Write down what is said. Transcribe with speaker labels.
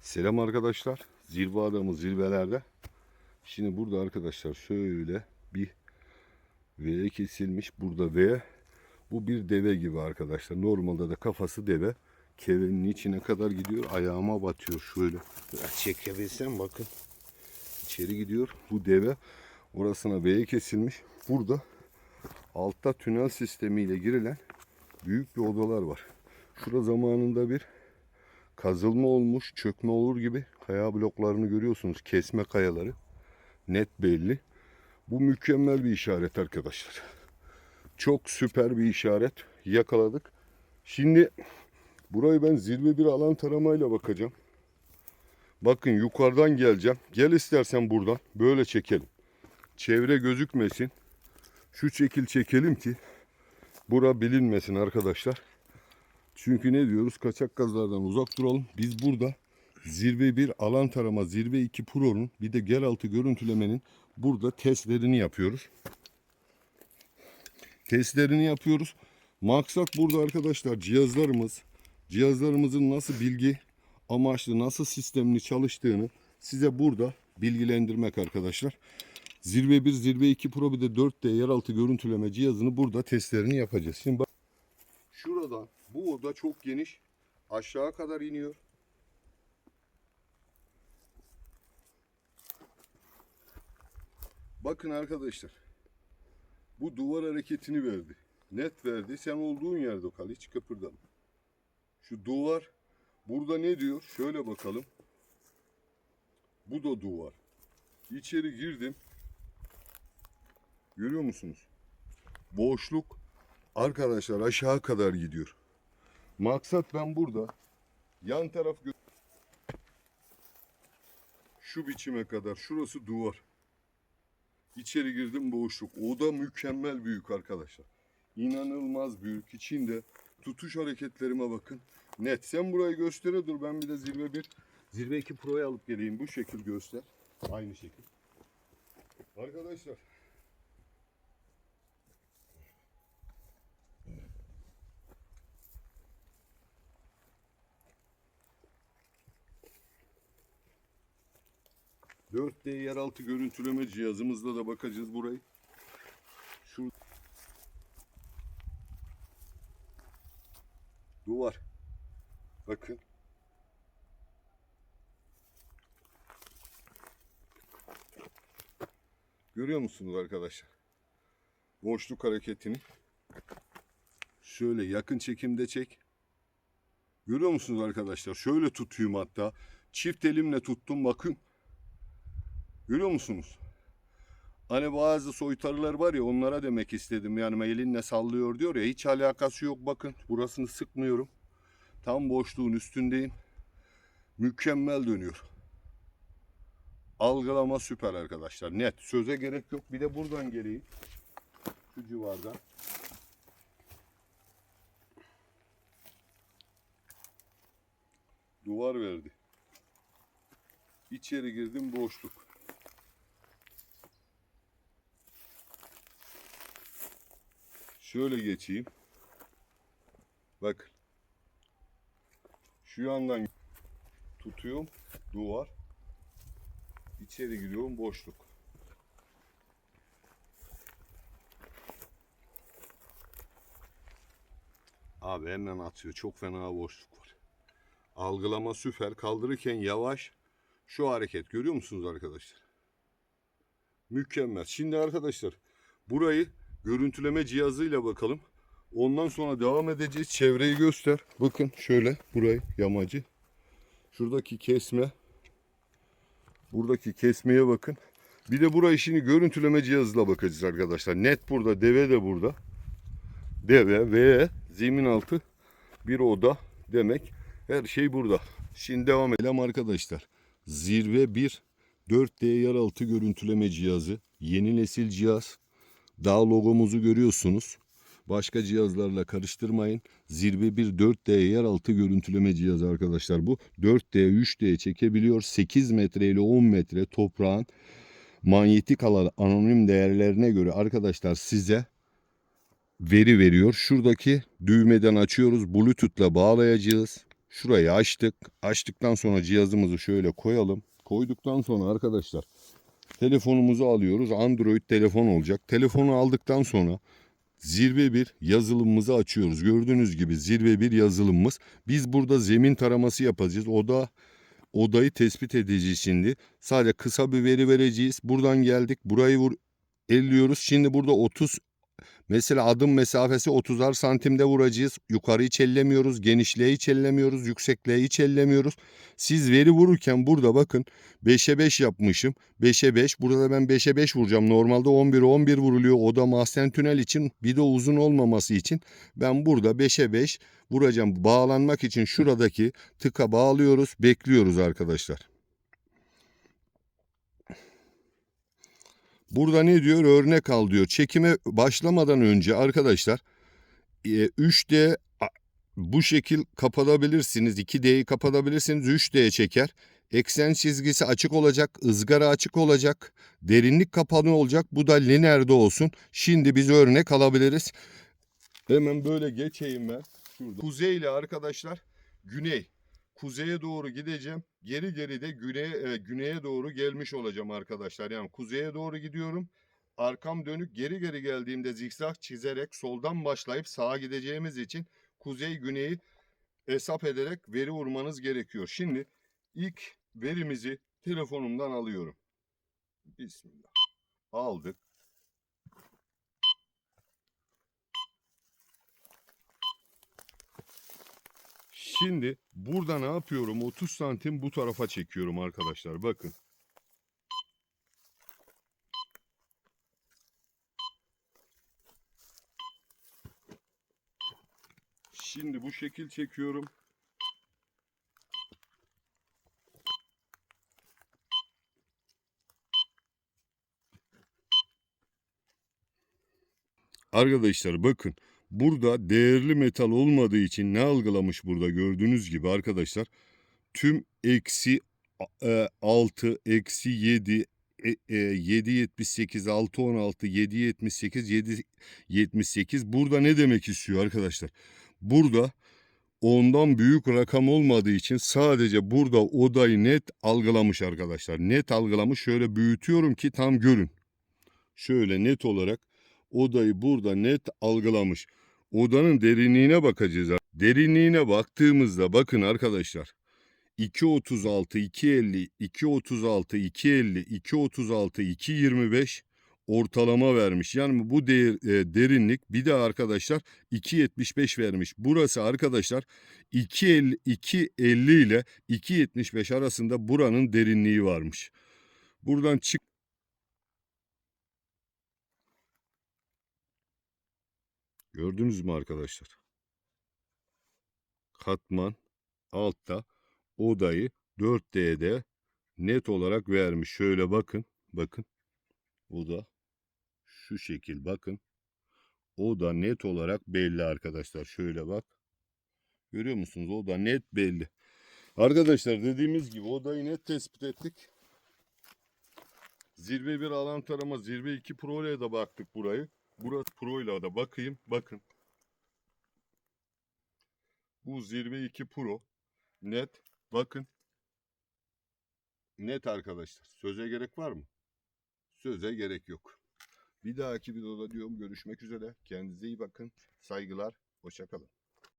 Speaker 1: Selam arkadaşlar. Zirve adamı zirvelerde. Şimdi burada arkadaşlar şöyle bir V kesilmiş. Burada V. Bu bir deve gibi arkadaşlar. Normalde de kafası deve. Kevenin içine kadar gidiyor. Ayağıma batıyor şöyle. Biraz çekebilsem bakın. İçeri gidiyor. Bu deve. Orasına V kesilmiş. Burada altta tünel sistemiyle girilen büyük bir odalar var. Şurada zamanında bir kazılma olmuş, çökme olur gibi kaya bloklarını görüyorsunuz. Kesme kayaları. Net belli. Bu mükemmel bir işaret arkadaşlar. Çok süper bir işaret. Yakaladık. Şimdi burayı ben zirve bir alan taramayla bakacağım. Bakın yukarıdan geleceğim. Gel istersen buradan. Böyle çekelim. Çevre gözükmesin. Şu şekil çekelim ki bura bilinmesin arkadaşlar. Çünkü ne diyoruz? Kaçak gazlardan uzak duralım. Biz burada zirve bir alan tarama, zirve 2 Pro'nun bir de gel altı görüntülemenin burada testlerini yapıyoruz. Testlerini yapıyoruz. Maksat burada arkadaşlar cihazlarımız, cihazlarımızın nasıl bilgi amaçlı, nasıl sistemli çalıştığını size burada bilgilendirmek arkadaşlar. Zirve 1, Zirve 2 Pro bir de 4D yeraltı görüntüleme cihazını burada testlerini yapacağız. Şimdi şuradan bu oda çok geniş. Aşağı kadar iniyor. Bakın arkadaşlar. Bu duvar hareketini verdi. Net verdi. Sen olduğun yerde kal. Hiç kıpırdama. Şu duvar burada ne diyor? Şöyle bakalım. Bu da duvar. İçeri girdim. Görüyor musunuz? Boşluk arkadaşlar aşağı kadar gidiyor. Maksat ben burada yan taraf şu biçime kadar şurası duvar. İçeri girdim boşluk. Oda mükemmel büyük arkadaşlar. İnanılmaz büyük. İçinde tutuş hareketlerime bakın. Net. Sen burayı göstere dur. Ben bir de zirve bir zirve 2 Pro'yu alıp geleyim. Bu şekil göster. Aynı şekil. Arkadaşlar Dört d yeraltı görüntüleme cihazımızla da bakacağız burayı. Şu duvar. Bakın. Görüyor musunuz arkadaşlar? Boşluk hareketini. Şöyle yakın çekimde çek. Görüyor musunuz arkadaşlar? Şöyle tutayım hatta. Çift elimle tuttum bakın. Görüyor musunuz? Hani bazı soytarılar var ya onlara demek istedim. Yani elinle sallıyor diyor ya hiç alakası yok bakın. Burasını sıkmıyorum. Tam boşluğun üstündeyim. Mükemmel dönüyor. Algılama süper arkadaşlar. Net. Söze gerek yok. Bir de buradan geleyim. Şu civardan. Duvar verdi. İçeri girdim boşluk. Şöyle geçeyim. Bakın. Şu yandan tutuyorum. Duvar. İçeri giriyorum boşluk. Abi hemen atıyor. Çok fena boşluk var. Algılama süper. Kaldırırken yavaş. Şu hareket görüyor musunuz arkadaşlar? Mükemmel. Şimdi arkadaşlar burayı görüntüleme cihazıyla bakalım. Ondan sonra devam edeceğiz. Çevreyi göster. Bakın şöyle burayı yamacı. Şuradaki kesme. Buradaki kesmeye bakın. Bir de burayı şimdi görüntüleme cihazıyla bakacağız arkadaşlar. Net burada. Deve de burada. Deve ve zemin altı bir oda demek. Her şey burada. Şimdi devam edelim arkadaşlar. Zirve 1 4D yeraltı görüntüleme cihazı. Yeni nesil cihaz. Dağ logomuzu görüyorsunuz. Başka cihazlarla karıştırmayın. Zirve bir 4D yeraltı görüntüleme cihazı arkadaşlar bu. 4D, 3D çekebiliyor. 8 metre ile 10 metre toprağın manyetik alan anonim değerlerine göre arkadaşlar size veri veriyor. Şuradaki düğmeden açıyoruz. Bluetooth'la bağlayacağız. Şurayı açtık. Açtıktan sonra cihazımızı şöyle koyalım. Koyduktan sonra arkadaşlar telefonumuzu alıyoruz. Android telefon olacak. Telefonu aldıktan sonra zirve bir yazılımımızı açıyoruz. Gördüğünüz gibi zirve bir yazılımımız. Biz burada zemin taraması yapacağız. O da odayı tespit edeceğiz şimdi. Sadece kısa bir veri vereceğiz. Buradan geldik. Burayı vur elliyoruz. Şimdi burada 30 mesela adım mesafesi 30'ar santimde vuracağız. Yukarıyı hiç ellemiyoruz. Yüksekliği hiç ellemiyoruz. Siz veri vururken burada bakın 5'e 5 yapmışım. 5'e 5. Burada ben 5'e 5 vuracağım. Normalde 11'e 11 vuruluyor. O da mahzen tünel için bir de uzun olmaması için ben burada 5'e 5 vuracağım. Bağlanmak için şuradaki tıka bağlıyoruz. Bekliyoruz arkadaşlar. Burada ne diyor? Örnek al diyor. Çekime başlamadan önce arkadaşlar e, 3D a- bu şekil kapatabilirsiniz. 2D'yi kapatabilirsiniz. 3D çeker. Eksen çizgisi açık olacak. ızgara açık olacak. Derinlik kapanı olacak. Bu da lineerde olsun. Şimdi biz örnek alabiliriz. Hemen böyle geçeyim ben. Şurada. Kuzey ile arkadaşlar güney. Kuzeye doğru gideceğim. Geri geri de güneye, e, güneye doğru gelmiş olacağım arkadaşlar. Yani kuzeye doğru gidiyorum. Arkam dönük geri geri geldiğimde zikzak çizerek soldan başlayıp sağa gideceğimiz için kuzey güneyi hesap ederek veri vurmanız gerekiyor. Şimdi ilk verimizi telefonumdan alıyorum. Bismillah. Aldık. Şimdi burada ne yapıyorum? 30 santim bu tarafa çekiyorum arkadaşlar. Bakın. Şimdi bu şekil çekiyorum. Arkadaşlar bakın burada değerli metal olmadığı için ne algılamış burada gördüğünüz gibi arkadaşlar? Tüm eksi e, 6 eksi 7 e, e, 7.78 6.16 7.78 7.78 burada ne demek istiyor arkadaşlar? Burada ondan büyük rakam olmadığı için sadece burada odayı net algılamış arkadaşlar. Net algılamış. Şöyle büyütüyorum ki tam görün. Şöyle net olarak odayı burada net algılamış. Odanın derinliğine bakacağız. Derinliğine baktığımızda bakın arkadaşlar. 2.36, 2.50, 2.36, 2.50, 2.36, 2.25 ortalama vermiş. Yani bu değer, e, derinlik bir de arkadaşlar 2.75 vermiş. Burası arkadaşlar 2.50, 2.50 ile 2.75 arasında buranın derinliği varmış. Buradan çık Gördünüz mü arkadaşlar? Katman altta odayı 4D'de net olarak vermiş. Şöyle bakın. Bakın. Oda şu şekil bakın. Oda net olarak belli arkadaşlar. Şöyle bak. Görüyor musunuz? Oda net belli. Arkadaşlar dediğimiz gibi odayı net tespit ettik. Zirve bir alan tarama, zirve 2 Pro ile de baktık burayı. Burası Pro ile de bakayım. Bakın. Bu zirve 2 Pro. Net. Bakın. Net arkadaşlar. Söze gerek var mı? Söze gerek yok. Bir dahaki videoda diyorum görüşmek üzere. Kendinize iyi bakın. Saygılar. Hoşçakalın.